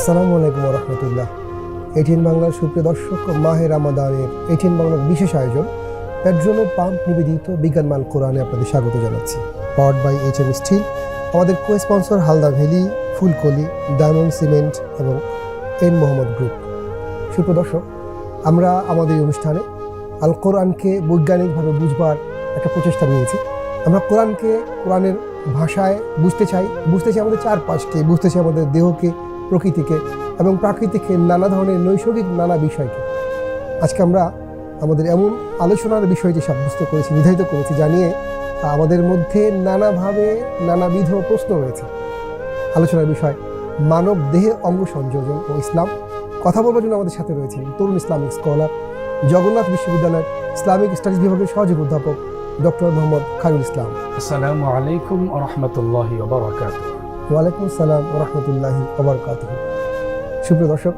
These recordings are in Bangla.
আসসালামু আলাইকুম রহমতুল্লাহ এইটিন বাংলার সুপ্রিয় দর্শক, মাহে রামাদানের এইটিন বাংলার বিশেষ আয়োজন, পেট্রোলের পাম্প নিবেদিত বিজ্ঞানমাল কোরআনে আপনাদের স্বাগত জানাচ্ছি। Powered by H M steel আমাদের co sponsor Halda valley, Fulkoli, diamond cement এবং এন মোহাম্মদ গ্রুপ। সুপ্রিয় দর্শক, আমরা আমাদের এই অনুষ্ঠানে আল কোরআনকে বৈজ্ঞানিকভাবে বুঝবার একটা প্রচেষ্টা নিয়েছি। আমরা কোরআনকে, কোরআনের ভাষায় বুঝতে চাই বুঝতে চাই আমাদের চারপাশকে, বুঝতে চাই আমাদের দেহকে প্রকৃতিকে এবং প্রাকৃতিকে নানা ধরনের নৈসর্গিক নানা বিষয়কে। আজকে আমরা আমাদের এমন আলোচনার বিষয়টি সাব্যস্ত করেছি, নির্ধারিত করেছি, জানিয়ে আমাদের মধ্যে নানাভাবে নানাবিধ প্রশ্ন রয়েছে। আলোচনার বিষয় মানব দেহে অঙ্গ সংযোজন ও ইসলাম। কথা বলার জন্য আমাদের সাথে রয়েছেন তরুণ ইসলামিক স্কলার, জগন্নাথ বিশ্ববিদ্যালয়ের ইসলামিক স্টাডিজ বিভাগের সহযোগী অধ্যাপক ডক্টর মোহাম্মদ খায়রুল ইসলাম। আসসালামু আলাইকুম রহমতুল্লাহি ওয়ালাইকুম আসসালাম রহমতুল্লাহি ওবরকাত সুপ্রিয় দর্শক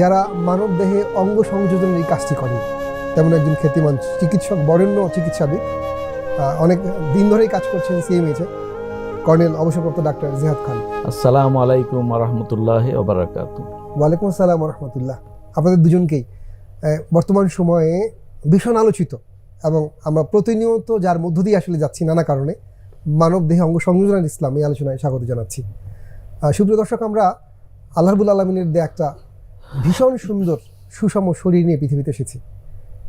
যারা মানব দেহে অঙ্গ সংযোজনের এই কাজটি করেন তেমন একজন খ্যাতিমান চিকিৎসক বরেণ্য চিকিৎসাবিদ অনেক দিন ধরেই কাজ করছেন সিএমএইচে কর্নেল অবসরপ্রাপ্ত ডাক্তার জিহাদ খান। আসসালামু আলাইকুম রহমতুল্লাহ ওবরাকাত ওয়ালাইকুম আসসালাম রহমতুল্লাহ। আপনাদের দুজনকেই বর্তমান সময়ে ভীষণ আলোচিত এবং আমরা প্রতিনিয়ত যার মধ্য দিয়ে আসলে যাচ্ছি নানা কারণে মানব দেহে অঙ্গ সংযোজনের ইসলাম এই আলোচনায় স্বাগত জানাচ্ছি। সুপ্রিয় দর্শক, আমরা আল্লাহবুল আলমিনের দেয়া একটা ভীষণ সুন্দর, সুষম শরীর নিয়ে পৃথিবীতে এসেছি।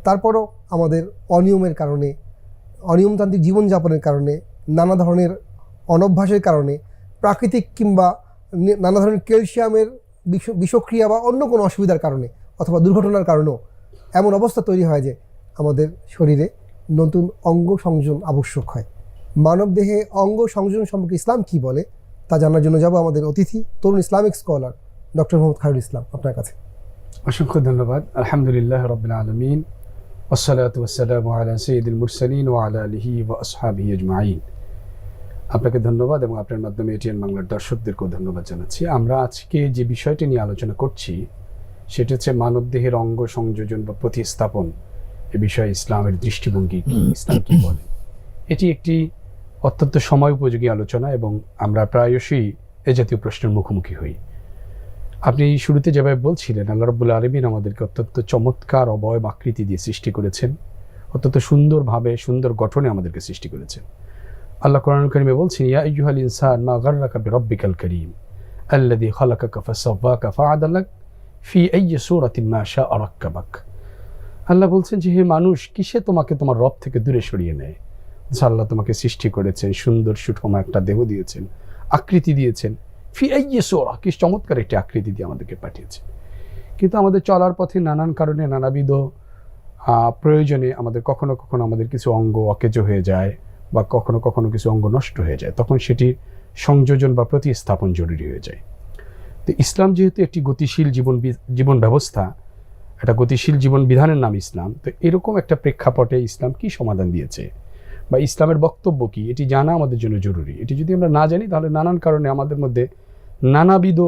তারপরও আমাদের অনিয়মের কারণে, অনিয়মতান্ত্রিক জীবনযাপনের কারণে, নানা ধরনের অনভ্যাসের কারণে, প্রাকৃতিক কিংবা নানা ধরনের ক্যালসিয়ামের বিষ- বিষক্রিয়া বা অন্য কোনো অসুবিধার কারণে অথবা দুর্ঘটনার কারণেও এমন অবস্থা তৈরি হয় যে আমাদের শরীরে নতুন অঙ্গ সংযোজন আবশ্যক হয়। মানব দেহে অঙ্গ সংযোজন সম্পর্কে ইসলাম কি বলে, তা জানার জন্য যাব আমাদের অতিথি, তরুণ Islamic scholar doctor Mohammad Khairul Islam আপনার কাছে। অসংখ্য ধন্যবাদ। আলহামদুলিল্লাহ রবিল আলমিন। আলা আপনাকে ধন্যবাদ এবং আপনার মাধ্যমে এটিএন বাংলার দর্শকদেরকেও ধন্যবাদ জানাচ্ছি। আমরা আজকে যে বিষয়টি নিয়ে আলোচনা করছি, সেটা হচ্ছে মানবদেহের অঙ্গ সংযোজন বা প্রতিস্থাপন। এ বিষয়ে ইসলামের দৃষ্টিভঙ্গি কি, ইসলাম কি বলে? এটি একটি অত্যন্ত সময় উপযোগী আলোচনা এবং আমরা প্রায়শই এ জাতীয় প্রশ্নের মুখোমুখি হই। আপনি শুরুতে যেভাবে বলছিলেন, আল্লাহ রব্বুল আলমিন আমাদেরকে অত্যন্ত চমৎকার অবয়ব আকৃতি দিয়ে সৃষ্টি করেছেন, অত্যন্ত সুন্দরভাবে, সুন্দর গঠনে আমাদেরকে সৃষ্টি করেছেন। আল্লাহ কোরআন করিমে বলছেন, ইয়া ইয়ুহাল ইনসান, মা গাররাকা বিরব্বিকাল করিম, আল্লাযী খালাকাকা ফাসাওয়াকা ফাআদালাক ফি আইয়ি সূরাতিন মা শাআ রাক্কাবাক। আল্লাহ বলছেন যে, হে মানুষ, কিসে তোমাকে তোমার রব থেকে দূরে সরিয়ে নেয়? আল্লাহ তোমাকে সৃষ্টি করেছেন, সুন্দর সুঠম একটা দেহ দিয়েছেন, আকৃতি দিয়েছেন। ফি আইয়ে সোরা, কি চমৎকার একটি আকৃতি দিয়ে আমাদেরকে পাঠিয়েছে কিন্তু আমাদের চলার পথে নানান কারণে, নানাবিধ প্রয়োজনে আমাদের কখনো কখনো আমাদের কিছু অঙ্গ অকেজো হয়ে যায় বা কখনো কখনো কিছু অঙ্গ নষ্ট হয়ে যায়। তখন সেটি সংযোজন বা প্রতিস্থাপন জরুরি হয়ে যায়। তো ইসলাম যেহেতু একটি গতিশীল জীবন জীবন ব্যবস্থা, একটা গতিশীল জীবন বিধানের নাম ইসলাম, তো এরকম একটা প্রেক্ষাপটে ইসলাম কি সমাধান দিয়েছে? বা ইসলামের বক্তব্য কি? এটি জানা আমাদের জন্য জরুরি। এটি যদি আমরা না জানি, তাহলে নানান কারণে আমাদের মধ্যে নানাবিধ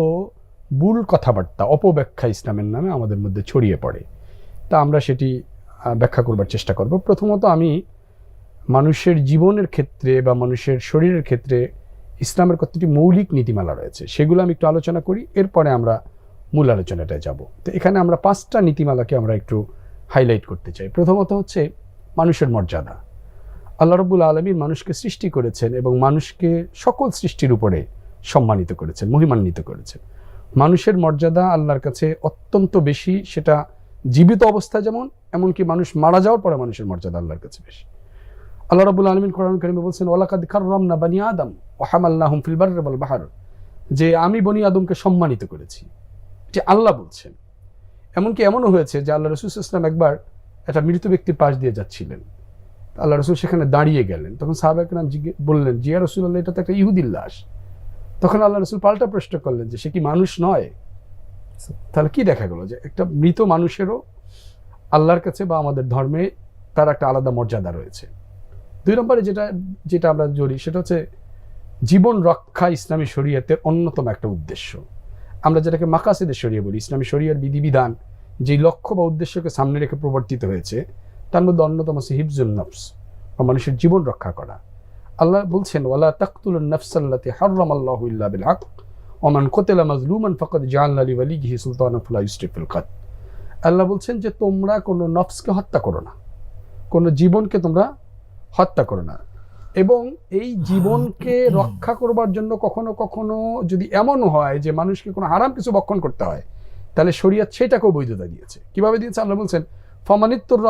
ভুল কথাবার্তা, অপব্যাখ্যা ইসলামের নামে আমাদের মধ্যে ছড়িয়ে পড়ে। তা আমরা সেটি ব্যাখ্যা করবার চেষ্টা করব। প্রথমত আমি মানুষের জীবনের ক্ষেত্রে বা মানুষের শরীরের ক্ষেত্রে ইসলামের কতটি মৌলিক নীতিমালা রয়েছে, সেগুলো আমি একটু আলোচনা করি। এরপরে আমরা মূল আলোচনাটায় যাব। তো এখানে আমরা পাঁচটা নীতিমালাকে আমরা একটু হাইলাইট করতে চাই। প্রথমত হচ্ছে মানুষের মর্যাদা। আল্লাহ রব্বুল আলমীর মানুষকে সৃষ্টি করেছেন এবং মানুষকে সকল সৃষ্টির উপরে সম্মানিত করেছেন, মহিমান্বিত করেছেন। মানুষের মর্যাদা আল্লাহর কাছে অত্যন্ত বেশি, সেটা জীবিত অবস্থা যেমন, এমনকি মানুষ মারা যাওয়ার পরে মানুষের মর্যাদা আল্লাহর কাছে বেশি। আল্লাহ রাবুল আলমিন কোরআন করিমে বলছেন ওলাকাদ কাররাম না বানি আদম ওহামাল্লাহম ফিলবার বল বাহার। যে আমি বনি আদমকে সম্মানিত করেছি। এটি আল্লাহ বলছেন। এমনকি এমনও হয়েছে যে আল্লাহ রসুল ইসলাম একবার একটা মৃত ব্যক্তির পাশ দিয়ে যাচ্ছিলেন। আল্লাহ রসুল সেখানে দাঁড়িয়ে গেলেন। তখন সাহাবাক নাম জিজ্ঞে বললেন জিয়া রসুল আল্লাহ এটা তো একটা ইহুদির লাশ। তখন আল্লাহ রসুল পাল্টা প্রশ্ন করলেন যে, সে কি মানুষ নয়? তাহলে কি দেখা গেল? যে একটা মৃত মানুষেরও আল্লাহর কাছে বা আমাদের ধর্মে তার একটা আলাদা মর্যাদা রয়েছে। দুই নম্বরে যেটা যেটা আমরা জড়ি, সেটা হচ্ছে জীবন রক্ষা ইসলামী শরীয়তের অন্যতম একটা উদ্দেশ্য। আমরা যেটাকে মাকাসেদের শরিয়া বলি, ইসলামী শরিয়ার বিধিবিধান, যেই লক্ষ্য বা উদ্দেশ্যকে সামনে রেখে প্রবর্তিত হয়েছে তার মধ্যে অন্যতম হচ্ছে হিফজুল নফস, বা মানুষের জীবন রক্ষা করা। আল্লাহ বলছেন, ওয়ালা তাকতুল নফসাল্লাতি হাররাম আল্লাহু ইল্লা বিল হক ওমান কোতেলা মাজলুমান ফকত জাহাল্লা আলী ওয়ালিহি সুলতান ফুলা কাদ আল্লাহ বলছেন যে, তোমরা কোনো নফসকে হত্যা করো না। কোনো জীবনকে তোমরা হত্যা করো না। এবং এই জীবনকে রক্ষা করবার জন্য কখনো কখনো যদি এমন হয় যে, মানুষকে কোনো হারাম কিছু বক্ষণ করতে হয়, তাহলে শরিয়াত সেটাকেও বৈধতা দিয়েছে। কীভাবে দিয়েছে? আল্লাহ বলছেন ফমানিত্তুর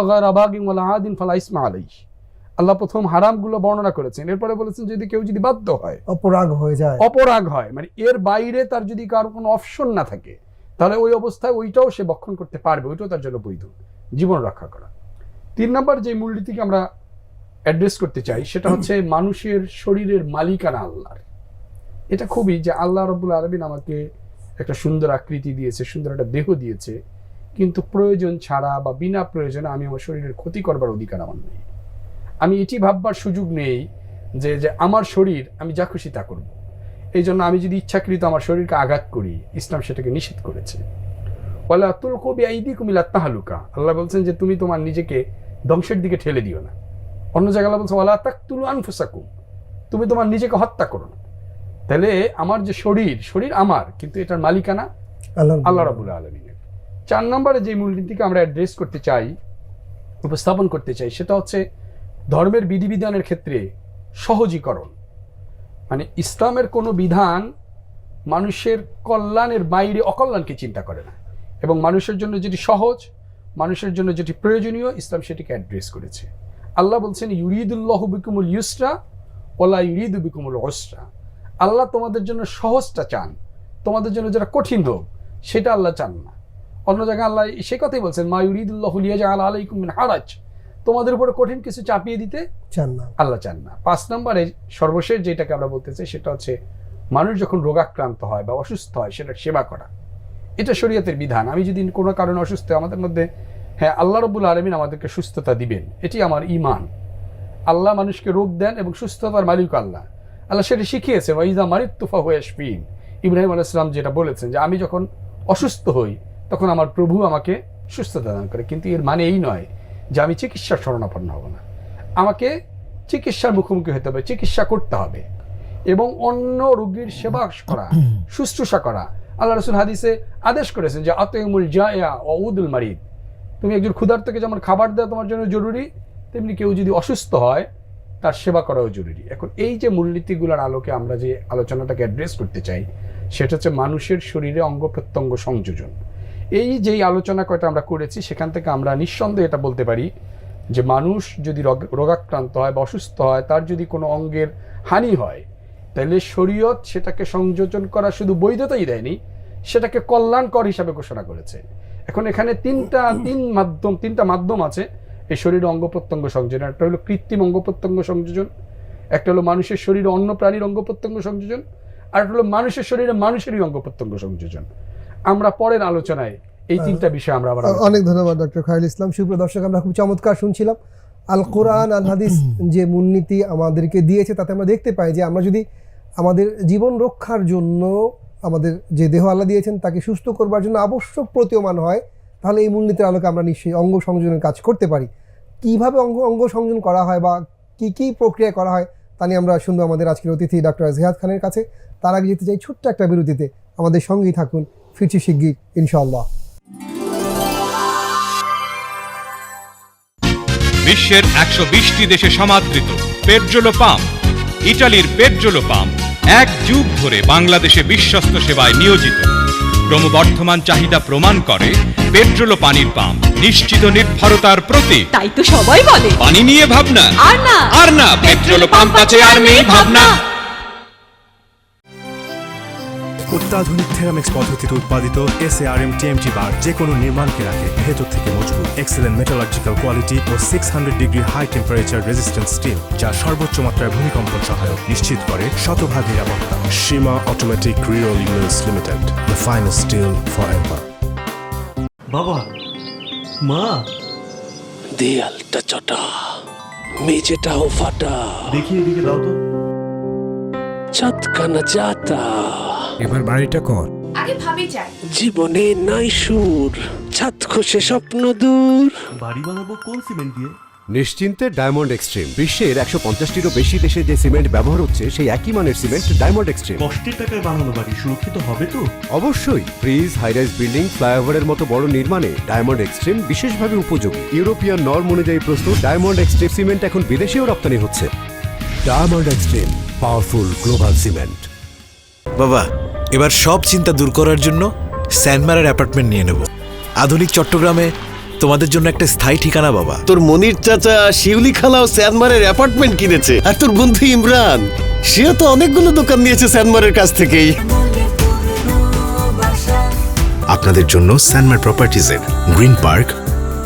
আদিন ফালা ইসমা আলাইহ। আল্লাহ প্রথম হারামগুলো বর্ণনা করেছেন। এরপরে বলেছেন যদি কেউ যদি বাধ্য হয় অপরাগ হয়ে যায়। অপরাগ হয় মানে এর বাইরে তার যদি কারও কোনো অপশন না থাকে তাহলে ওই অবস্থায় ওইটাও সে বক্ষণ করতে পারবে ওইটাও তার জন্য বৈধ। জীবন রক্ষা করা। তিন নম্বর যে মূলনীতিকে আমরা অ্যাড্রেস করতে চাই সেটা হচ্ছে মানুষের শরীরের মালিকানা আল্লাহর। এটা খুবই যে আল্লাহ রব্বুল আলমিন আমাকে একটা সুন্দর আকৃতি দিয়েছে সুন্দর একটা দেহ দিয়েছে। কিন্তু প্রয়োজন ছাড়া বা বিনা প্রয়োজনে আমি আমার শরীরের ক্ষতি করবার অধিকার আমার নেই। আমি এটি ভাববার সুযোগ নেই যে যে আমার শরীর আমি যা খুশি তা করব। এই জন্য আমি যদি ইচ্ছাকৃত আমার শরীরকে আঘাত করি ইসলাম সেটাকে নিষেধ করেছে। বলে আতুল কবি আইদি কুমিলা তাহালুকা। আল্লাহ বলছেন যে তুমি তোমার নিজেকে ধ্বংসের দিকে ঠেলে দিও না। অন্য জায়গায় বলছে ওয়ালা তাক তুলু আনফুসাকুম। তুমি তোমার নিজেকে হত্যা করো না। তাহলে আমার যে শরীর শরীর আমার কিন্তু এটার মালিকানা আল্লাহ আল্লাহ রাবুল আলমিনের চার নম্বরে যে মূলনীতিকে আমরা অ্যাড্রেস করতে চাই, উপস্থাপন করতে চাই, সেটা হচ্ছে ধর্মের বিধিবিধানের ক্ষেত্রে সহজীকরণ। মানে ইসলামের কোনো বিধান মানুষের কল্যাণের বাইরে অকল্যাণকে চিন্তা করে না। এবং মানুষের জন্য যেটি সহজ, মানুষের জন্য যেটি প্রয়োজনীয়, ইসলাম সেটিকে অ্যাড্রেস করেছে। আল্লাহ বলছেন, ইউরিদুল্লাহ বিকুমুল ইউসরা ওলা ইউরিদু বিকুমুল অসরা আল্লাহ তোমাদের জন্য সহজটা চান। তোমাদের জন্য যেটা কঠিন হোক, সেটা আল্লাহ চান না। অন্য জায়গায় আল্লাহ সে কথাই বলছেন মা ইউরিদুল্লাহ আল্লাহ আলাইকুম মিন হারাজ। তোমাদের উপরে কঠিন কিছু চাপিয়ে দিতে চান না। আল্লাহ চান না। পাঁচ নম্বরে সর্বশেষ যেটাকে আমরা বলতে চাই সেটা হচ্ছে মানুষ যখন রোগাক্রান্ত হয় বা অসুস্থ হয় সেটা সেবা করা। এটা শরীয়তের বিধান। আমি যদি কোনো কারণে অসুস্থ আমাদের মধ্যে হ্যাঁ আল্লাহ রবুল আলমিন আমাদেরকে সুস্থতা দিবেন। এটি আমার ইমান আল্লাহ মানুষকে রোগ দেন এবং সুস্থতার মালিক আল্লাহ। আল্লাহ সেটা শিখিয়েছে ওয়াইজা মারিত্তুফা হয়ে আসবিন ইব্রাহিম আলাইসলাম যেটা বলেছেন যে আমি যখন অসুস্থ হই তখন আমার প্রভু আমাকে সুস্থতা দান করে। কিন্তু এর মানে এই নয় যে আমি চিকিৎসার শরণাপন্ন হব না। আমাকে চিকিৎসার মুখোমুখি হতে হবে, চিকিৎসা করতে হবে এবং অন্য রোগীর সেবা করা, শুশ্রূষা করা। আল্লাহ রসুল হাদিসে আদেশ করেছেন যে আতমুল জায়া ও উদুল মারিদ। তুমি একজন ক্ষুধার্তকে যেমন খাবার দেওয়া তোমার জন্য জরুরি, তেমনি কেউ যদি অসুস্থ হয়, তার সেবা করাও জরুরি। এখন এই যে মূলনীতিগুলোর আলোকে আমরা যে আলোচনাটাকে অ্যাড্রেস করতে চাই, সেটা হচ্ছে মানুষের শরীরে অঙ্গ প্রত্যঙ্গ সংযোজন। এই যেই আলোচনা কয়টা আমরা করেছি, সেখান থেকে আমরা নিঃসন্দেহে এটা বলতে পারি যে মানুষ যদি রোগাক্রান্ত হয় বা অসুস্থ হয়, তার যদি কোনো অঙ্গের হানি হয়, তাহলে শরীয়ত সেটাকে সংযোজন করা শুধু বৈধতাই দেয়নি, সেটাকে কল্যাণকর হিসাবে ঘোষণা করেছে। এখন এখানে তিনটা, তিন মাধ্যম, তিনটা মাধ্যম আছে। এই শরীরে অঙ্গ প্রত্যঙ্গ সংযোজন, একটা হলো কৃত্রিম অঙ্গ প্রত্যঙ্গ সংযোজন, একটা হলো মানুষের শরীরে অন্য প্রাণীর অঙ্গ প্রত্যঙ্গ সংযোজন, আর একটা হলো মানুষের শরীরে মানুষেরই অঙ্গ প্রত্যঙ্গ সংযোজন। আমরা পরের আলোচনায় এই তিনটা বিষয় আমরা আবার অনেক ধন্যবাদ ডক্টর খায়রুল ইসলাম। সুপ্রিয় দর্শক আমরা খুব চমৎকার শুনছিলাম। আল কোরআন আল হাদিস যে মূলনীতি আমাদেরকে দিয়েছে তাতে আমরা দেখতে পাই যে আমরা যদি আমাদের জীবন রক্ষার জন্য আমাদের যে দেহ আল্লাহ দিয়েছেন তাকে সুস্থ করবার জন্য আবশ্যক প্রতীয়মান হয় তাহলে এই মূলনীতির আলোকে আমরা নিশ্চয়ই অঙ্গ সংযোজনের কাজ করতে পারি। কীভাবে অঙ্গ অঙ্গ সংযোজন করা হয় বা কি কি প্রক্রিয়া করা হয় তা নিয়ে আমরা শুনব আমাদের আজকের অতিথি ডক্টর জিহাদ খানের কাছে। তার আগে যেতে চাই ছোট্ট একটা বিরতিতে। আমাদের সঙ্গেই থাকুন ফিরছি শিগগির ইনশাআল্লাহ। বিশ্বের একশো বিশটি দেশে সমাদৃত পেট্রোলো পাম্প ইটালির পেট্রোলো পাম্প এক যুগ ধরে বাংলাদেশে বিশ্বস্ত সেবায় নিয়োজিত। ক্রমবর্ধমান চাহিদা প্রমাণ করে পেট্রোলো পানির পাম্প নিশ্চিত নির্ভরতার প্রতীক। তাই তো সবাই বলে। পানি নিয়ে ভাবনা। আর না। আর না পেট্রোলো পাম্প আছে আর নেই ভাবনা। অত্যাধুনিক থেরামিক্স পদ্ধতিতে উৎপাদিত এসএআরএম টিএমটি বার যে কোনো নির্মাণকে রাখে ভেতর থেকে মজবুত এক্সেলেন্ট মেটালজিক্যাল কোয়ালিটি ও six hundred degree high temperature resistance steel যা সর্বোচ্চ মাত্রায় ভূমিকম্পন সহায়ক নিশ্চিত করে শতভাগ নিরাপত্তা। Seema automatic reroll units limited the finest steel forever বাবা মা। দেয়ালটা চটা মেঝেটাও ফাটা। দেখি এদিকে দাও তো। চাঁদখানা যাতা এবার বাড়িটা কর। আগে ভাবি চাই জীবনে নাই সুর ছাদ খসে স্বপ্ন দূর। বাড়ি বানাবো কোন সিমেন্ট দিয়ে? নিশ্চিন্তে ডায়মন্ড এক্সট্রিম বিশ্বের একশো পঞ্চাশটিরও বেশি দেশে যে সিমেন্ট ব্যবহার হচ্ছে সেই একই মানের সিমেন্ট ডায়মন্ড এক্সট্রিম কষ্টের টাকায় বানানো বাড়ি সুরক্ষিত হবে তো? অবশ্যই ব্রিজ হাইরাইজ বিল্ডিং ফ্লাইওভারের মতো বড় নির্মাণে ডায়মন্ড এক্সট্রিম বিশেষভাবে উপযোগী। ইউরোপিয়ান নর্ম অনুযায়ী প্রস্তুত ডায়মন্ড এক্সট্রিম সিমেন্ট এখন বিদেশেও রপ্তানি হচ্ছে। Diamond extreme powerful global cement বাবা এবার সব চিন্তা দূর করার জন্য স্যান্ডমারের অ্যাপার্টমেন্ট নিয়ে নেব। আধুনিক চট্টগ্রামে তোমাদের জন্য একটা স্থায়ী ঠিকানা বাবা। তোর মনির চাচা শিউলি খালাও স্যানমারের অ্যাপার্টমেন্ট কিনেছে আর তোর বন্ধু ইমরান সেও তো অনেকগুলো দোকান নিয়েছে স্যানমারের কাছ থেকেই। আপনাদের জন্য স্যানমার প্রপার্টিজের গ্রিন পার্ক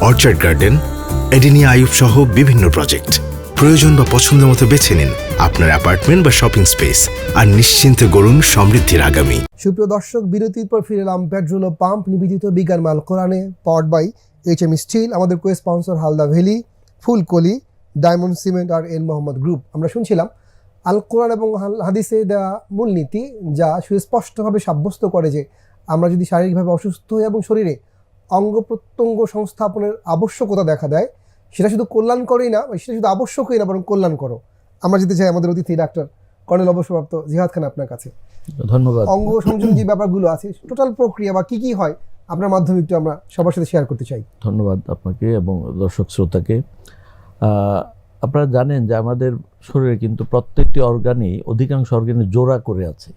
অর্চার্ড গার্ডেন এডিনিয়া আয়ুব সহ বিভিন্ন প্রজেক্ট প্রয়োজন বা পছন্দ মতো বেছে নিন আপনার অ্যাপার্টমেন্ট বা শপিং স্পেস আর নিশ্চিন্তে গড়ুন সমৃদ্ধির আগামী। সুপ্রিয় দর্শক, বিরতির পর ফিরে এলাম পেট্রোল পাম্প, নিবেদিত বিজ্ঞান মাল কোরআনে powered by H M steel আমাদের co sponsor Halda valley, Fulkoli diamond cement আর এন মোহাম্মদ গ্রুপ আমরা শুনছিলাম আল কোরআন এবং হাদিসে দেওয়া মূলনীতি যা সুস্পষ্টভাবে সাব্যস্ত করে যে আমরা যদি শারীরিকভাবে অসুস্থ হই এবং শরীরে অঙ্গ প্রত্যঙ্গ সংস্থাপনের আবশ্যকতা দেখা দেয় সেটা শুধু কল্যাণ করেই না সেটা শুধু আবশ্যকই না বরং কল্যাণ করো। আমরা যেতে চাই আমাদের অতিথি ডাক্তার কর্নেল অবসরপ্রাপ্ত জিহাদ খান আপনার কাছে। ধন্যবাদ। অঙ্গ সংযোগ যে ব্যাপারগুলো আছে টোটাল প্রক্রিয়া বা কি কি হয় আপনার মাধ্যমে একটু আমরা সবার সাথে শেয়ার করতে চাই। ধন্যবাদ আপনাকে এবং দর্শক শ্রোতাকে। আপনারা জানেন যে আমাদের শরীরে কিন্তু প্রত্যেকটি অর্গানই অধিকাংশ অর্গানে জোড়া করে আছে।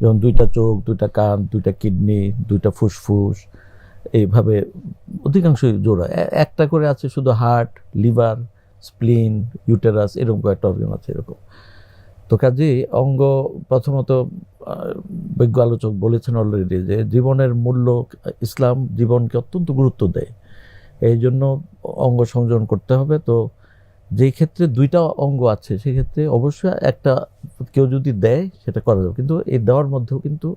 যেমন দুইটা চোখ দুইটা কান দুইটা কিডনি দুইটা ফুসফুস এইভাবে অধিকাংশই জোড়া। একটা করে আছে শুধু হার্ট, লিভার, স্প্লিন, ইউটেরাস, এরকম কয়েকটা অর্গান আছে এরকম। তো কাজেই অঙ্গ প্রথমত বিজ্ঞ আলোচক বলেছেন অলরেডি যে জীবনের মূল্য ইসলাম জীবনকে অত্যন্ত গুরুত্ব দেয়। এই জন্য অঙ্গ সংযোজন করতে হবে। তো যেই ক্ষেত্রে দুইটা অঙ্গ আছে, সেক্ষেত্রে অবশ্যই একটা কেউ যদি দেয়, সেটা করা যাবে। কিন্তু এই দেওয়ার মধ্যেও কিন্তু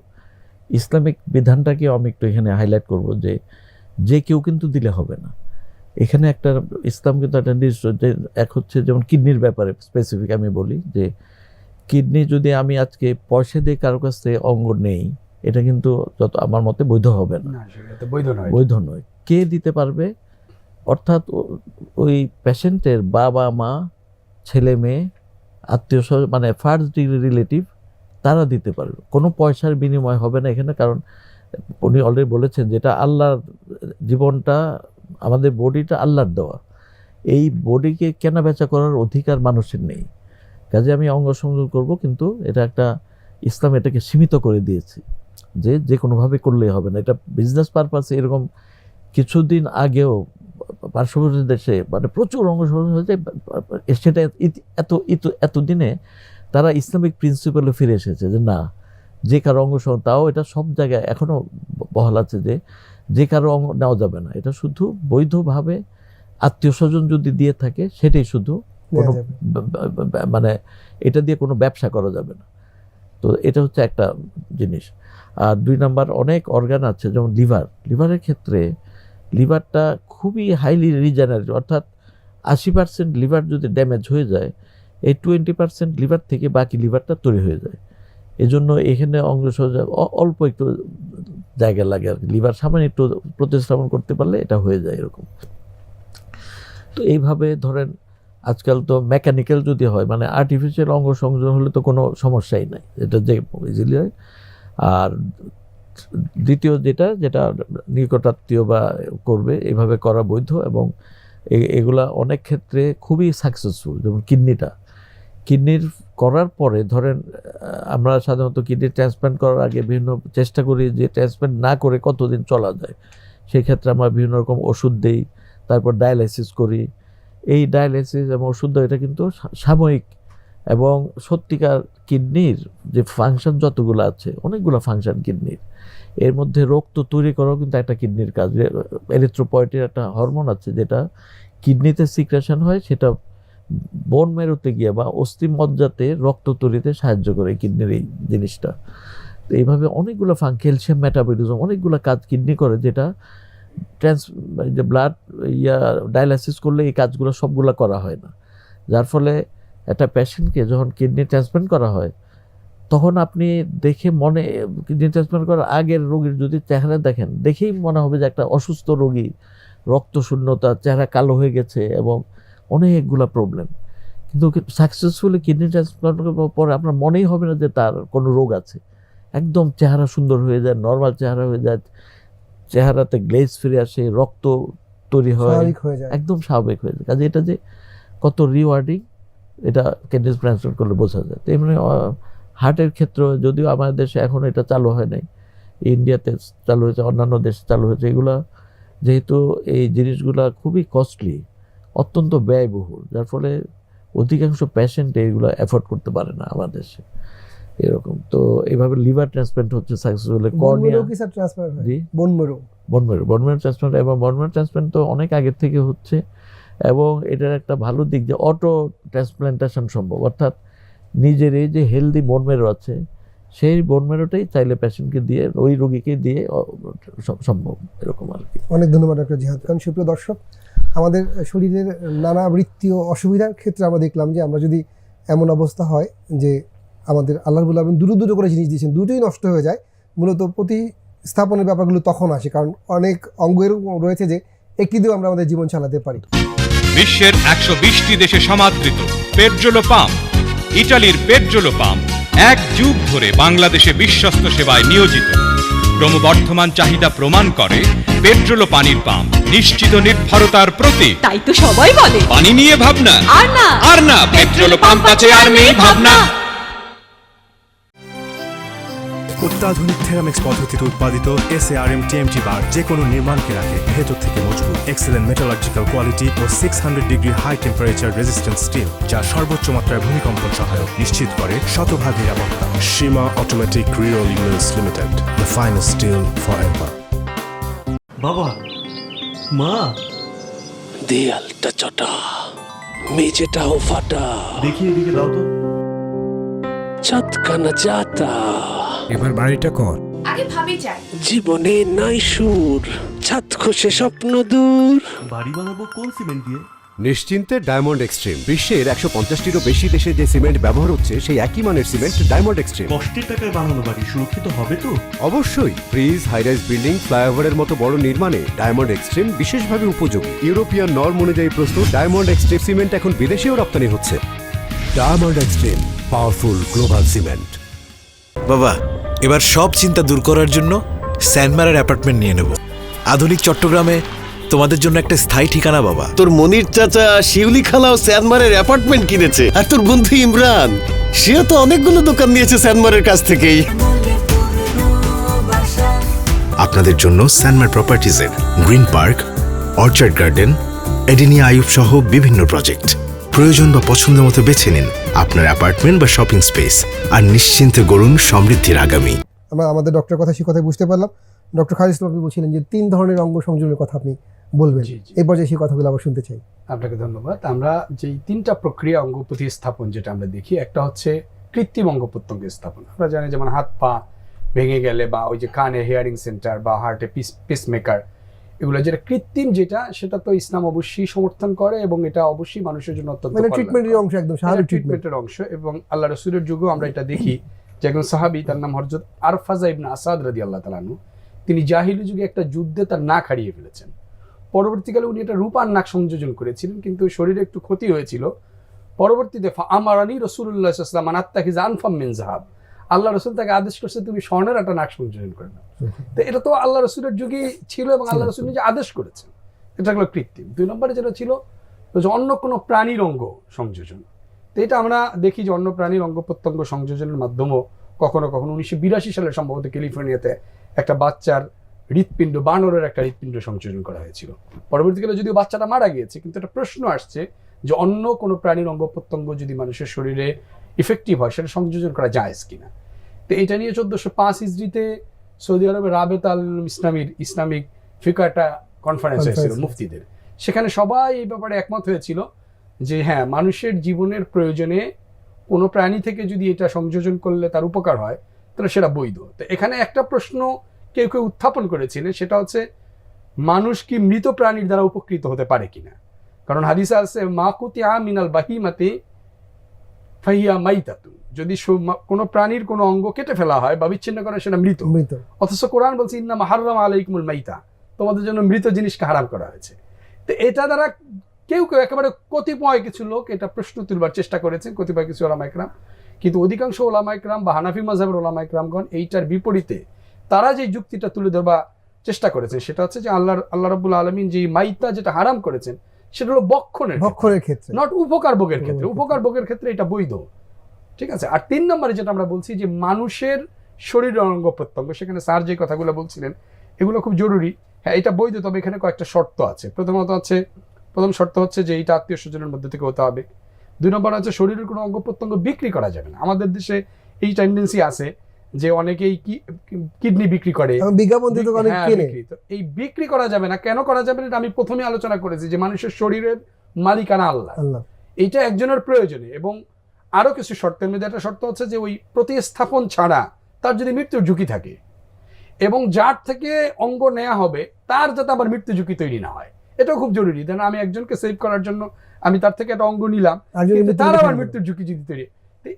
ইসলামিক বিধানটাকে আমি একটু এখানে হাইলাইট করব যে যে কেউ কিন্তু দিলে হবে না। এখানে একটা ইসলাম কিন্তু একটা যে এক হচ্ছে যেমন কিডনির ব্যাপারে স্পেসিফিক আমি বলি যে কিডনি যদি আমি আজকে পয়সা দিয়ে কারও কাছ থেকে অঙ্গ নেই এটা কিন্তু যত আমার মতে বৈধ হবে না। বৈধ নয়। বৈধ নয়। কে দিতে পারবে? অর্থাৎ ওই পেশেন্টের বাবা মা ছেলে মেয়ে আত্মীয় স্বজন মানে ফার্স্ট ডিগ্রি রিলেটিভ তারা দিতে পারবে। কোনো পয়সার বিনিময় হবে না এখানে, কারণ উনি অলরেডি বলেছেন যেটা আল্লাহর জীবনটা, আমাদের বডিটা আল্লাহর দেওয়া। এই বডিকে কেনা বেচা করার অধিকার মানুষের নেই। কাজে আমি অঙ্গ সংযোগ করব, কিন্তু এটা একটা ইসলাম এটাকে সীমিত করে দিয়েছে। যে যে কোনোভাবে করলেই হবে না। এটা বিজনেস পারপাসে এরকম কিছুদিন আগেও পার্শ্ববর্তী দেশে মানে প্রচুর অংশগ্রহণ হয়েছে, সেটা এত এত এতদিনে তারা ইসলামিক প্রিন্সিপালে ফিরে এসেছে যে না যে কারও অংশগ্রহণ তাও এটা সব জায়গায় এখনও বহাল আছে যে যে কারও অঙ্গ নেওয়া যাবে না। এটা শুধু বৈধভাবে আত্মীয় স্বজন যদি দিয়ে থাকে সেটাই শুধু কোনো মানে এটা দিয়ে কোনো ব্যবসা করা যাবে না। তো এটা হচ্ছে একটা জিনিস। আর দুই নাম্বার অনেক অর্গান আছে যেমন লিভার। লিভারের ক্ষেত্রে লিভারটা খুবই হাইলি রিজেনারেটিভ অর্থাৎ আশি পার্সেন্ট লিভার যদি ড্যামেজ হয়ে যায় এই টোয়েন্টি পার্সেন্ট লিভার থেকে বাকি লিভারটা তৈরি হয়ে যায়। এজন্য এখানে অঙ্গ সহজে অ- অল্প একটু জায়গা লাগে আর লিভার সামান্য একটু প্রতিস্থাপন করতে পারলে এটা হয়ে যায় এরকম। তো এইভাবে ধরেন আজকাল তো মেকানিক্যাল যদি হয় মানে আর্টিফিশিয়াল অঙ্গ সংযোজন হলে তো কোনো সমস্যাই নাই। এটা যে ইজিলি হয় আর দ্বিতীয় যেটা যেটা নিকটাত্মীয় বা করবে, এভাবে করা বৈধ এবং এগুলা অনেক ক্ষেত্রে খুবই সাকসেসফুল যেমন কিডনিটা। কিডনির করার পরে ধরেন আমরা সাধারণত কিডনি ট্রান্সপ্লান্ট করার আগে বিভিন্ন চেষ্টা করি যে ট্রান্সপ্লান্ট না করে কতদিন চলা যায়। সেই ক্ষেত্রে আমরা বিভিন্ন রকম ওষুধ দিই, তারপর ডায়ালাইসিস করি। এই ডায়ালাইসিস এবং ওষুধ এটা কিন্তু সাময়িক এবং সত্যিকার কিডনির যে ফাংশন যতগুলো আছে, অনেকগুলো ফাংশন কিডনির। এর মধ্যে রক্ত তৈরি করাও কিন্তু একটা কিডনির কাজ। এরিথ্রোপয়েটের একটা হরমোন আছে, যেটা কিডনিতে সিক্রেশন হয়, সেটা বোন মেরুতে গিয়ে বা অস্থি মজ্জাতে রক্ত তৈরিতে সাহায্য করে কিডনির এই জিনিসটা। তো এইভাবে অনেকগুলো ফাং ক্যালসিয়াম, মেটাবলিজম অনেকগুলো কাজ কিডনি করে যেটা ট্রান্স যে ব্লাড, ইয়া, ডায়ালাইসিস করলে এই কাজগুলো সবগুলো করা হয় না। যার ফলে একটা পেশেন্টকে যখন কিডনি ট্রান্সপ্লান্ট করা হয়, তখন আপনি দেখে মনে, কিডনি ট্রান্সপ্লান্ট করার আগের রোগীর যদি চেহারা দেখেন, দেখেই মনে হবে যে একটা অসুস্থ রোগী রক্ত শূন্যতা চেহারা কালো হয়ে গেছে এবং অনেকগুলা প্রবলেম কিন্তু সাকসেসফুলি কিডনি ট্রান্সপ্লান্ট পরে আপনার মনেই হবে না যে তার কোনো রোগ আছে। একদম চেহারা সুন্দর হয়ে যায় নর্মাল চেহারা হয়ে যায় চেহারাতে গ্লেজ ফিরে আসে রক্ত তৈরি হয়। একদম স্বাভাবিক হয়ে যায়। কাজে এটা যে কত রিওয়ার্ডিং এটা কিডনি ট্রান্সপ্লান্ট করলে বোঝা যায়। তো এমনি হার্টের ক্ষেত্রে যদিও আমাদের দেশে এখন এটা চালু হয় নাই ইন্ডিয়াতে চালু হয়েছে অন্যান্য দেশে চালু হয়েছে এগুলা যেহেতু এই জিনিসগুলা খুবই কস্টলি অত্যন্ত ব্যয়বহুল যার ফলে অধিকাংশ পেশেন্ট এইগুলো অ্যাফোর্ড করতে পারে না আমাদের দেশে। এরকম। তো এইভাবে লিভার ট্রান্সপ্লান্ট হচ্ছে সাকসেসফুলি কর্নিয়া কি স্যার হয়? বনমেরু বনমেরু ট্রান্সপ্লান্ট এবং বনমেরু ট্রান্সপ্লান্ট তো অনেক আগের থেকে হচ্ছে। এবং এটার একটা ভালো দিক যে অটো ট্রান্সপ্লান্টেশন সম্ভব। অর্থাৎ নিজের এই যে হেলদি বনমেরু আছে সেই বনমেরুটাই চাইলে পেশেন্টকে দিয়ে ওই রোগীকে দিয়ে সম্ভব এরকম আর কি। অনেক ধন্যবাদ ডক্টর জিহাদ খান। সুপ্রিয় দর্শক আমাদের শরীরের নানা বৃত্তীয় অসুবিধার ক্ষেত্রে আমরা দেখলাম যে আমরা যদি এমন অবস্থা হয় যে আমাদের আল্লাহ রবুল্লা আলমিন দুটো দুটো করে জিনিস দিয়েছেন দুটোই নষ্ট হয়ে যায় মূলত প্রতিস্থাপনের ব্যাপারগুলো তখন আসে কারণ অনেক অঙ্গ এরকম রয়েছে যে একটি দিয়েও আমরা আমাদের জীবন চালাতে পারি। বিশ্বের একশো বিশটি দেশে সমাদৃত পেট্রোলো পাম্প ইটালির পেট্রোলো পাম্প এক যুগ ধরে বাংলাদেশে বিশ্বস্ত সেবায় নিয়োজিত। ক্রমবর্ধমান চাহিদা প্রমাণ করে পেট্রোল ও পানির পাম্প নিশ্চিত নির্ভরতার প্রতি তাই তো সবাই বলে। পানি নিয়ে ভাবনা। আর না। আর না পেট্রোল পাম্প আছে আর নেই ভাবনা। অত্যাধুনিক থেরামিক্স পদ্ধতিতে উৎপাদিত S A R M TMT bar যে কোনো নির্মাণকে রাখে। ভেতর থেকে মজবুত এক্সেলেন্ট মেটালজিক্যাল কোয়ালিটি ও six hundred degree high temperature resistance steel যা সর্বোচ্চ মাত্রায় ভূমিকম্পন সহায়ক নিশ্চিত করে শতভাগ নিরাপত্তা সীমা automatic reroll units limited the finest steel for ever বাবা মা। দেয়ালটা চটা মেঝেটাও ফাটা। দেখি এদিকে দাও তো। যাতা এবার বাড়িটা কর। আগে ভাবি যাই। জীবনে নাই সুর ছাদ খসে স্বপ্ন দূর। বাড়ি বানাবো কোন সিমেন্ট দিয়ে? নিশ্চিন্তে ডায়মন্ড এক্সট্রিম বিশ্বের একশো পঞ্চাশটিরও বেশি দেশে যে সিমেন্ট ব্যবহার হচ্ছে সেই একই মানের সিমেন্ট ডায়মন্ড এক্সট্রিম কষ্টের টাকায় বানানো বাড়ি সুরক্ষিত হবে তো? অবশ্যই ব্রিজ হাইরাইজ বিল্ডিং ফ্লাইওভারের মতো বড় নির্মাণে ডায়মন্ড এক্সট্রিম বিশেষভাবে উপযোগী। ইউরোপিয়ান নর্ম অনুযায়ী প্রস্তুত ডায়মন্ড এক্সট্রিম সিমেন্ট এখন বিদেশেও রপ্তানি হচ্ছে। Diamond extreme powerful global cement বাবা এবার সব চিন্তা দূর করার জন্য স্যান্ডমারের অ্যাপার্টমেন্ট নিয়ে নেব। আধুনিক চট্টগ্রামে তোমাদের জন্য একটা স্থায়ী ঠিকানা বাবা। তোর মনির চাচা শিউলি খালাও স্যানমারের অ্যাপার্টমেন্ট কিনেছে। আর তোর বন্ধু ইমরান সেও তো অনেকগুলো দোকান নিয়েছে স্যানমারের কাছ থেকেই। আপনাদের জন্য স্যানমার প্রপার্টিজের গ্রিন পার্ক অর্চার্ড গার্ডেন এডিনিয়া আয়ুব সহ বিভিন্ন প্রজেক্ট। প্রয়োজন বা পছন্দ মতো বেছে নিন আপনার অ্যাপার্টমেন্ট বা শপিং স্পেস আর নিশ্চিন্তে গড়ুন সমৃদ্ধির আগামী। আমরা আমাদের ডক্টর কথা সে কথাই বুঝতে পারলাম। ডক্টর খালিদ ইসলাম আপনি বলছিলেন যে তিন ধরনের অঙ্গ সংযোগের কথা আপনি বলবেন। এই পর্যায়ে সেই কথাগুলো আবার শুনতে চাই। আপনাকে ধন্যবাদ। আমরা যেই তিনটা প্রক্রিয়া অঙ্গ প্রতিস্থাপন যেটা আমরা দেখি একটা হচ্ছে কৃত্রিম অঙ্গ প্রত্যঙ্গ স্থাপন। আমরা জানি যেমন হাত পা ভেঙে গেলে বা ওই যে কানে হেয়ারিং সেন্টার বা হার্টে পিস পেসমেকার এগুলো যেটা কৃত্রিম যেটা সেটা তো ইসলাম অবশ্যই সমর্থন করে এবং এটা অবশ্যই মানুষের জন্য অত্যন্ত মানে ট্রিটমেন্টের অংশ একদম স্বাভাবিক ট্রিটমেন্টের অংশ এবং আল্লাহ রসুলের যুগেও আমরা এটা দেখি যে একজন সাহাবি তার নাম হরজত আরফাজা ইবনা আসাদ রাদি আল্লাহ তালানু তিনি জাহিলি যুগে একটা যুদ্ধে তার নাক হারিয়ে ফেলেছেন। পরবর্তীকালে উনি এটা রূপার নাক সংযোজন করেছিলেন কিন্তু শরীরে একটু ক্ষতি হয়েছিল। পরবর্তীতে আমারানি রসুল্লাহ ইসলাম আনাত্তাকি জানফাম মিন জাহাব আল্লাহ রসুল তাকে আদেশ করছে তুমি স্বর্ণের একটা নাক সংযোজন করে নাও। তো এটা তো আল্লাহ রসুলের যুগে ছিল এবং আল্লাহ রসুল নিজে আদেশ করেছেন। এটা হলো কৃত্রিম। দুই নম্বরে যেটা ছিল অন্য কোনো প্রাণীর অঙ্গ সংযোজন। তো এটা আমরা দেখি যে অন্য প্রাণীর অঙ্গ প্রত্যঙ্গ সংযোজনের মাধ্যমেও কখনো কখনো উনিশশো বিরাশি সালে সম্ভবত ক্যালিফোর্নিয়াতে একটা বাচ্চার হৃৎপিণ্ড, বানরের একটা হৃৎপিণ্ড সংযোজন করা হয়েছিল। পরবর্তীকালে যদিও বাচ্চাটা মারা গিয়েছে, কিন্তু একটা প্রশ্ন আসছে যে অন্য কোনো প্রাণীর অঙ্গ প্রত্যঙ্গ যদি মানুষের শরীরে ইফেক্টিভ হয়, সেটা সংযোজন করা যায় কিনা? তো এটা নিয়ে চোদ্দশো পাঁচ ইসরিতে সৌদি আরবের রাবেত আল ইসলামীর ইসলামিক ফিকা একটা কনফারেন্স হয়েছিল মুফতিদের। সেখানে সবাই এই ব্যাপারে একমত হয়েছিল যে হ্যাঁ মানুষের জীবনের প্রয়োজনে কোনো প্রাণী থেকে যদি এটা সংযোজন করলে তার উপকার হয় তাহলে সেটা বৈধ। তো এখানে একটা প্রশ্ন কেউ কেউ উত্থাপন করেছিলেন সেটা হচ্ছে মানুষ কি মৃত প্রাণীর দ্বারা উপকৃত হতে পারে কিনা? কারণ হাদিসা আছে মা মাকুতি মিনাল বাহিমাতে ফাহিয়া মাইতাতু। যদি কোনো প্রাণীর কোনো অঙ্গ কেটে ফেলা হয় বা বিচ্ছিন্ন করে সেটা মৃত। মৃত। অথচ কোরআন বলছে ইন্না মাহারাম আলাইকুমুল মাইতা তোমাদের জন্য মৃত জিনিসকে হারাম করা হয়েছে। তো এটা দ্বারা কেউ কেউ একেবারে কতিপয় কিছু লোক এটা প্রশ্ন তুলবার চেষ্টা করেছেন কতিপয় কিছু ওলামা একরাম। কিন্তু অধিকাংশ ওলামা একরাম বা হানাফি মাজহাবের ওলামা একরামগণ এইটার বিপরীতে তারা যে যুক্তিটা তুলে ধরবার চেষ্টা করেছেন সেটা হচ্ছে যে আল্লাহ আল্লাহ রবুল্লা আলমিন যে মাইতা যেটা হারাম করেছেন সেটা হলো বক্ষণের। ভক্ষণের ক্ষেত্রে। নট উপকার ভোগের ক্ষেত্রে। উপকার ভোগের ক্ষেত্রে এটা বৈধ। ঠিক আছে? আর তিন নম্বরে যেটা আমরা বলছি যে মানুষের শরীরের অঙ্গ প্রত্যঙ্গ সেখানে স্যার যে কথাগুলো বলছিলেন এগুলো খুব জরুরি। হ্যাঁ এটা বৈধ তবে এখানে কয়েকটা শর্ত আছে। প্রথমত হচ্ছে প্রথম শর্ত হচ্ছে যে এটা আত্মীয় স্বজনের মধ্যে থেকে হতে হবে। দুই নম্বর হচ্ছে শরীরের কোনো অঙ্গ প্রত্যঙ্গ বিক্রি করা যাবে না। আমাদের দেশে এই টেন্ডেন্সি আছে যে অনেকেই কিডনি বিক্রি করে। বিজ্ঞাপন অনেক হ্যাঁ, কেনে। এই বিক্রি করা যাবে না। কেন করা যাবে না? আমি প্রথমে আলোচনা করেছি যে মানুষের শরীরের মালিকানা আল্লাহ। আল্লাহ। এইটা একজনের প্রয়োজনে। এবং আরও কিছু শর্তের মধ্যে একটা শর্ত হচ্ছে যে ওই প্রতিস্থাপন ছাড়া তার যদি মৃত্যুর ঝুঁকি থাকে এবং যার থেকে অঙ্গ নেওয়া হবে তার যাতে আবার মৃত্যু ঝুঁকি তৈরি না হয়। এটাও খুব জরুরি। কারণ আমি একজনকে সেভ করার জন্য আমি তার থেকে একটা অঙ্গ নিলাম তার আবার মৃত্যুর ঝুঁকি যদি তৈরি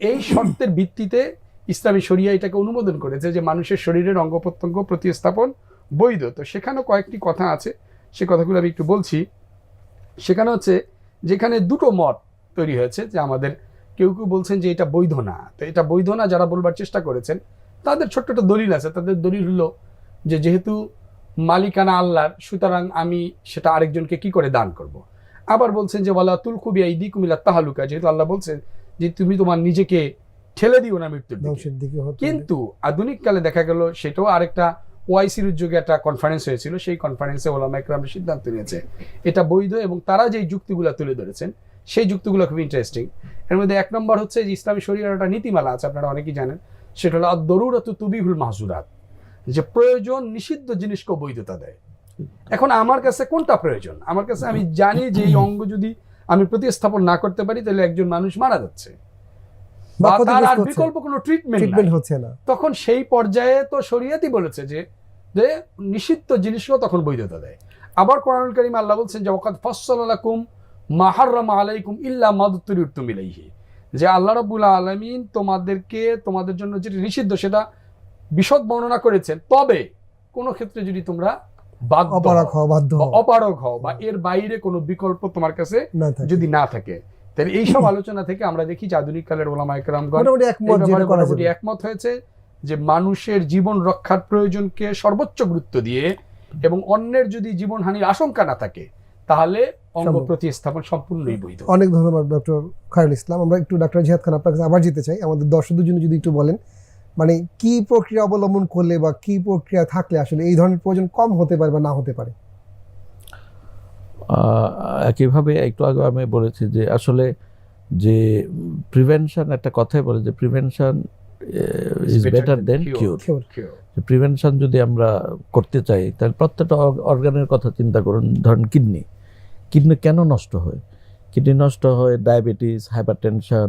এই শর্তের ভিত্তিতে ইসলামী শরিয়া এটাকে অনুমোদন করেছে যে মানুষের শরীরের অঙ্গ প্রত্যঙ্গ প্রতিস্থাপন বৈধ। তো সেখানেও কয়েকটি কথা আছে, সে কথাগুলো আমি একটু বলছি। সেখানে হচ্ছে, যেখানে দুটো মত তৈরি হয়েছে যে আমাদের কেউ কেউ বলছেন যে এটা বৈধ না। তো এটা বৈধ না যারা বলবার চেষ্টা করেছেন, তাদের ছোট্ট একটা দলিল আছে। তাদের দলিল হলো যে যেহেতু মালিকানা আল্লাহর, সুতরাং আমি সেটা আরেকজনকে কি করে দান করব। আবার বলছেন যে বলা তুল খুবই এই দিক মিলা তাহালুকা। যেহেতু আল্লাহ বলছেন যে, তুমি তোমার নিজেকে ঠেলে দিও না মৃত্যুর দিকে। কিন্তু আধুনিক কালে দেখা গেল সেটাও আরেকটা ওআইসির উদ্যোগে একটা কনফারেন্স হয়েছিল সেই কনফারেন্সে ওলামা একরাম সিদ্ধান্ত নিয়েছে। এটা বৈধ এবং তারা যেই যুক্তিগুলো তুলে ধরেছেন সেই যুক্তিগুলো খুব ইন্টারেস্টিং এর মধ্যে এক নম্বর হচ্ছে যে ইসলামী শরীরের একটা নীতিমালা আছে আপনারা অনেকেই জানেন সেটা হলো দরুরত তুবিহুল মাহজুরাত যে প্রয়োজন নিষিদ্ধ জিনিসকে বৈধতা দেয়। এখন আমার কাছে কোনটা প্রয়োজন? আমার কাছে আমি জানি যে এই অঙ্গ যদি আমি প্রতিস্থাপন না করতে পারি তাহলে একজন মানুষ মারা যাচ্ছে। বা তার আর বিকল্প কোনো ট্রিটমেন্ট হচ্ছে না। তখন সেই পর্যায়ে তো শরিয়াতই বলেছে যে যে নিষিদ্ধ তখন বৈধতা দেয়। আবার কোরআন করিম আল্লাহ বলছেন যে মাহাররাম আলাইকুম ইল্লা ইলাইহি। যে আল্লাহ রাব্বুল আলামিন তোমাদেরকে তোমাদের জন্য যেটা নিষিদ্ধ সেটা বিশদ বর্ণনা করেছেন। তবে কোন ক্ষেত্রে যদি তোমরা অপারক হও বাধ্য অপারক হও। বা এর বাইরে কোনো বিকল্প তোমার কাছে যদি না থাকে তাহলে এইসব আলোচনা থেকে আমরা দেখি যে আধুনিক কালের ওলামা একরামগণ মোটামুটি একমত হয়েছে যে মানুষের জীবন রক্ষার প্রয়োজনকে সর্বোচ্চ গুরুত্ব দিয়ে এবং অন্যের যদি জীবনহানির আশঙ্কা না থাকে তাহলে অঙ্গ প্রতিস্থাপন সম্পূর্ণই বৈধ। অনেক ধন্যবাদ ডক্টর খায়রুল ইসলাম। আমরা একটু ডাক্তার জিহাদ খান আপনার কাছে আবার যেতে চাই। আমাদের দর্শকদের জন্য যদি একটু বলেন মানে কি প্রক্রিয়া অবলম্বন করলে বা কি প্রক্রিয়া থাকলে আসলে এই ধরনের প্রয়োজন কম হতে পারে বা না হতে পারে? একইভাবে একটু আগে আমি বলেছি যে আসলে যে প্রিভেনশন একটা কথাই বলে যে prevention is better than cure. Prevention যদি আমরা করতে চাই তাহলে প্রত্যেকটা অর্গানের কথা চিন্তা করুন। ধরেন কিডনি কিডনি কেন নষ্ট হয়? কিডনি নষ্ট হয় ডায়াবেটিস হাইপার টেনশন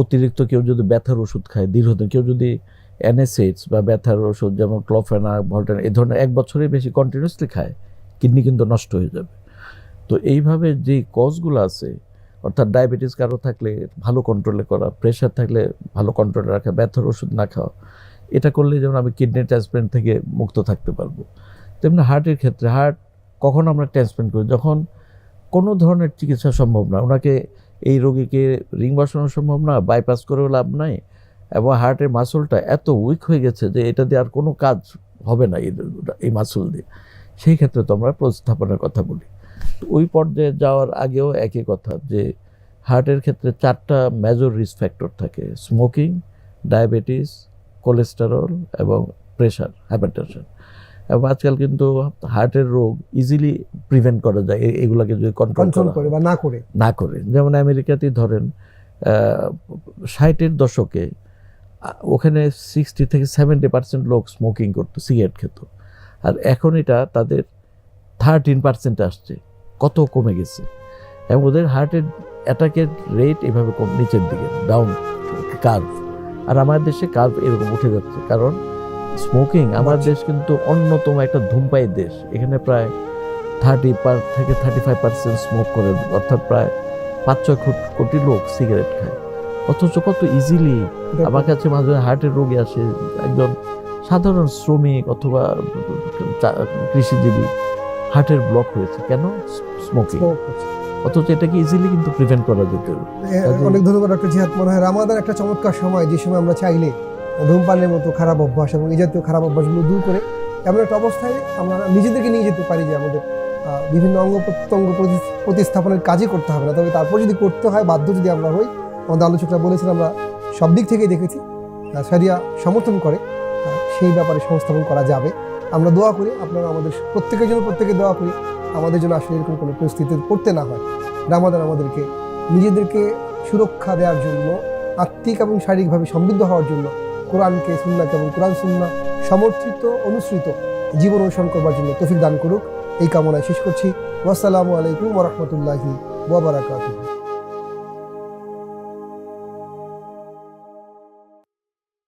অতিরিক্ত কেউ যদি ব্যথার ওষুধ খায় দীর্ঘদিন কেউ যদি অ্যানেসেটস বা ব্যথার ওষুধ যেমন ক্লোফেনা ভল্টেন এই ধরনের এক বছরের বেশি কন্টিনিউসলি খায় কিডনি কিন্তু নষ্ট হয়ে যাবে। তো এইভাবে যে কজগুলো আছে, অর্থাৎ ডায়াবেটিস কারও থাকলে ভালো কন্ট্রোলে করা প্রেশার থাকলে ভালো কন্ট্রোলে রাখা, ব্যথার ওষুধ না খাওয়া, এটা করলে যেমন আমি কিডনি ট্রান্সপ্লান্ট থেকে মুক্ত থাকতে পারব। তেমনি হার্টের ক্ষেত্রে হার্ট কখন আমরা ট্রান্সপ্লান্ট করি যখন কোনো ধরনের চিকিৎসা সম্ভব না, ওনাকে এই রোগীকে রিং বসানো সম্ভব না বাইপাস করেও লাভ নাই, এবং হার্টের মাসলটা এত উইক হয়ে গেছে যে এটা দিয়ে আর কোনো কাজ হবে না এই মাসল দিয়ে। সেই ক্ষেত্রে তো আমরা প্রস্থাপনের কথা বলি। ওই পর্যায়ে যাওয়ার আগেও একই কথা যে হার্টের ক্ষেত্রে চারটা মেজর রিস্ক ফ্যাক্টর থাকে স্মোকিং ডায়াবেটিস কোলেস্টেরল এবং প্রেশার হাইপারটেনশন এবং আজকাল কিন্তু হার্টের রোগ ইজিলি প্রিভেন্ট করা যায় এগুলাকে যদি কন্ট্রোল করে বা না করে। না করে। যেমন আমেরিকাতেই ধরেন ষাটের দশকে ওখানে সিক্সটি থেকে সেভেন্টি পার্সেন্ট লোক স্মোকিং করতো সিগারেট খেত। আর এখন এটা তাদের থার্টিন পার্সেন্ট আসছে। কত কমে গেছে। এবং ওদের হার্টের অ্যাটাকের রেট এভাবে কম নিচের দিকে ডাউন কার্ভ আর আমার দেশে কার্ভ এরকম উঠে যাচ্ছে কারণ স্মোকিং আমার দেশ কিন্তু অন্যতম একটা ধূমপাই দেশ। এখানে প্রায় থার্টি পার থেকে থার্টি ফাইভ পার্সেন্ট স্মোক করে অর্থাৎ প্রায় পাঁচ ছয় কোট- কোটি লোক সিগারেট খায়। অথচ কত ইজিলি আমার কাছে মাঝে মাঝে হার্টের রোগী আসে একজন সাধারণ শ্রমিক অথবা কৃষিজীবী। হার্টের ব্লক হয়েছে। কেন? স্মোকিং। অথচ এটাকে ইজিলি কিন্তু প্রিভেন্ট করা যেত। অনেক ধন্যবাদ ডক্টর জিহাদ মনে হয় রামাদান একটা চমৎকার সময় যে সময় আমরা চাইলে ধূমপানের মতো খারাপ অভ্যাস এবং এই জাতীয় খারাপ অভ্যাসগুলো দূর করে এমন একটা অবস্থায় আমরা নিজেদেরকে নিয়ে যেতে পারি যে আমাদের বিভিন্ন অঙ্গ প্রত্যঙ্গ প্রতি- প্রতিস্থাপনের কাজই করতে হবে না। তবে তারপর যদি করতে হয় বাধ্য যদি আমরা হই আমাদের আলোচকরা বলেছেন আমরা সব দিক থেকেই দেখেছি সারিয়া সমর্থন করে সেই ব্যাপারে সংস্থাপন করা যাবে। আমরা দোয়া করি, আপনারা আমাদের প্রত্যেকের জন্য প্রত্যেকে দোয়া করি, আমাদের জন্য আসলে এরকম কোনো পরিস্থিতিতে পড়তে না হয়। রামাদান আমাদেরকে নিজেদেরকে সুরক্ষা দেওয়ার জন্য, আত্মিক এবং শারীরিকভাবে সমৃদ্ধ হওয়ার জন্য কোরআনকে, সুন্নাকে এবং কোরআন সুন্না সমর্থিত, অনুসৃত জীবন অনুসরণ করবার জন্য তৌফিক দান করুক। এই কামনায় শেষ করছি। ওয়াসালামু আলাইকুম ওরহমতুল্লাহি ওবরাকাতুহ